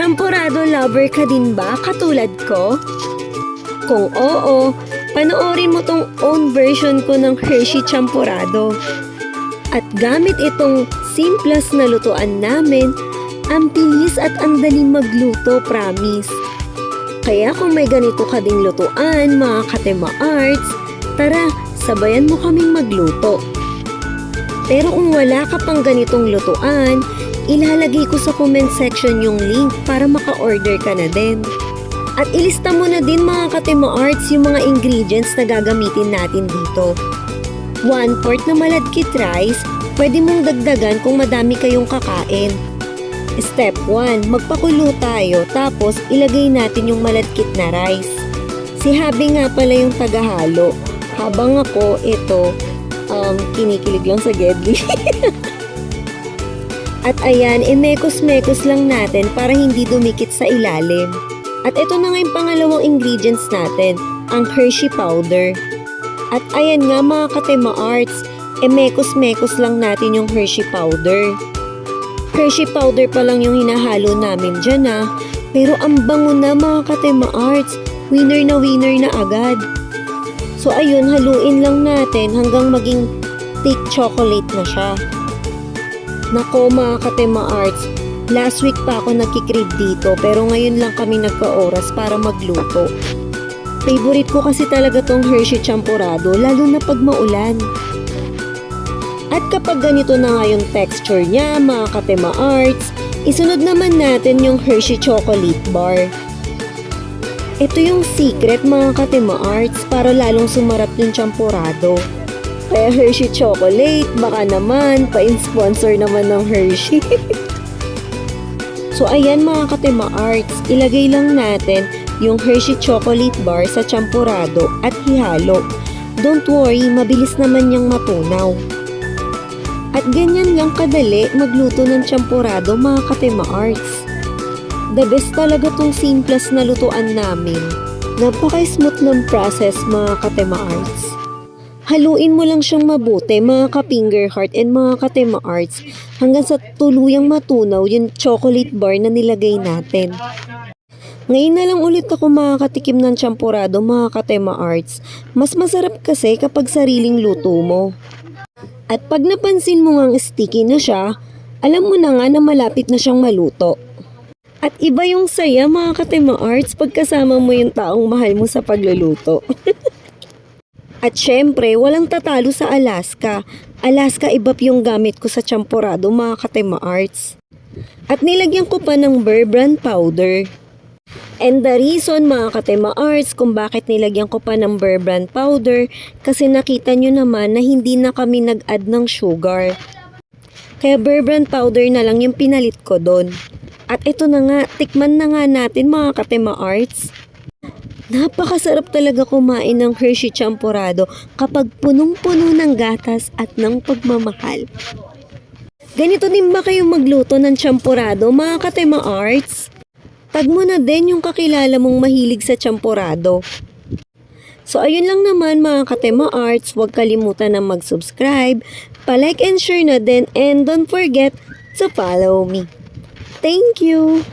Champurado lover ka din ba katulad ko? Kung oo, panoorin mo tong own version ko ng Hershey Champurado. At gamit itong simples na lutuan namin, ang bilis at ang daling magluto, promise. Kaya kung may ganito ka ding lutuan, mga katema arts, tara, sabayan mo kaming magluto. Pero kung wala ka pang ganitong lutuan, ilalagay ko sa comment section yung link para maka-order ka na din. At ilista mo na din mga katema arts yung mga ingredients na gagamitin natin dito. 1 quart na maladkit rice, pwede mong dagdagan kung madami kayong kakain. Step 1, magpakulo tayo tapos ilagay natin yung maladkit na rice. Si Habi nga pala yung tagahalo. Habang ako, ito, um, kinikilig lang sa Gedli. At ayan, imekos-mekos lang natin para hindi dumikit sa ilalim. At ito na nga yung pangalawang ingredients natin, ang Hershey powder. At ayan nga mga katema arts, emekos-mekos lang natin yung Hershey powder. Hershey powder pa lang yung hinahalo namin dyan ah. Pero ang bango na mga katema arts, winner na winner na agad. So ayun, haluin lang natin hanggang maging thick chocolate na siya. Nako mga katema arts, last week pa ako nagkikrib dito pero ngayon lang kami nagka-oras para magluto. Favorite ko kasi talaga tong Hershey Champurado lalo na pag maulan. At kapag ganito na nga yung texture niya mga katema arts, isunod naman natin yung Hershey Chocolate Bar. Ito yung secret mga katema arts para lalong sumarap yung champurado. Kaya Hershey Chocolate, baka naman, pa-sponsor naman ng Hershey. so ayan mga katema arts, ilagay lang natin yung Hershey Chocolate Bar sa champurado at hihalo. Don't worry, mabilis naman niyang matunaw. At ganyan lang kadali magluto ng champurado mga katema arts. The best talaga tong simples na lutuan namin. Napaka-smooth ng process mga katema arts. Haluin mo lang siyang mabuti mga ka-finger heart and mga katema arts hanggang sa tuluyang matunaw yung chocolate bar na nilagay natin. Ngayon na lang ulit ako makakatikim ng champurado mga katema arts. Mas masarap kasi kapag sariling luto mo. At pag napansin mo ngang sticky na siya, alam mo na nga na malapit na siyang maluto. At iba yung saya mga katema arts pagkasama mo yung taong mahal mo sa pagluluto. At syempre, walang tatalo sa Alaska. Alaska ibap yung gamit ko sa champurado mga katema arts. At nilagyan ko pa ng Burr Brand powder. And the reason mga katema arts kung bakit nilagyan ko pa ng Burr Brand powder kasi nakita nyo naman na hindi na kami nag-add ng sugar. Kaya Burr Brand powder na lang yung pinalit ko doon. At ito na nga, tikman na nga natin mga katema arts. Napakasarap talaga kumain ng Hershey Champurado kapag punong-puno ng gatas at ng pagmamahal. Ganito din ba kayo magluto ng champurado mga katema arts? Tag mo na din yung kakilala mong mahilig sa champurado. So ayun lang naman mga katema arts, huwag kalimutan na mag-subscribe, palike and share na din and don't forget to follow me. Thank you!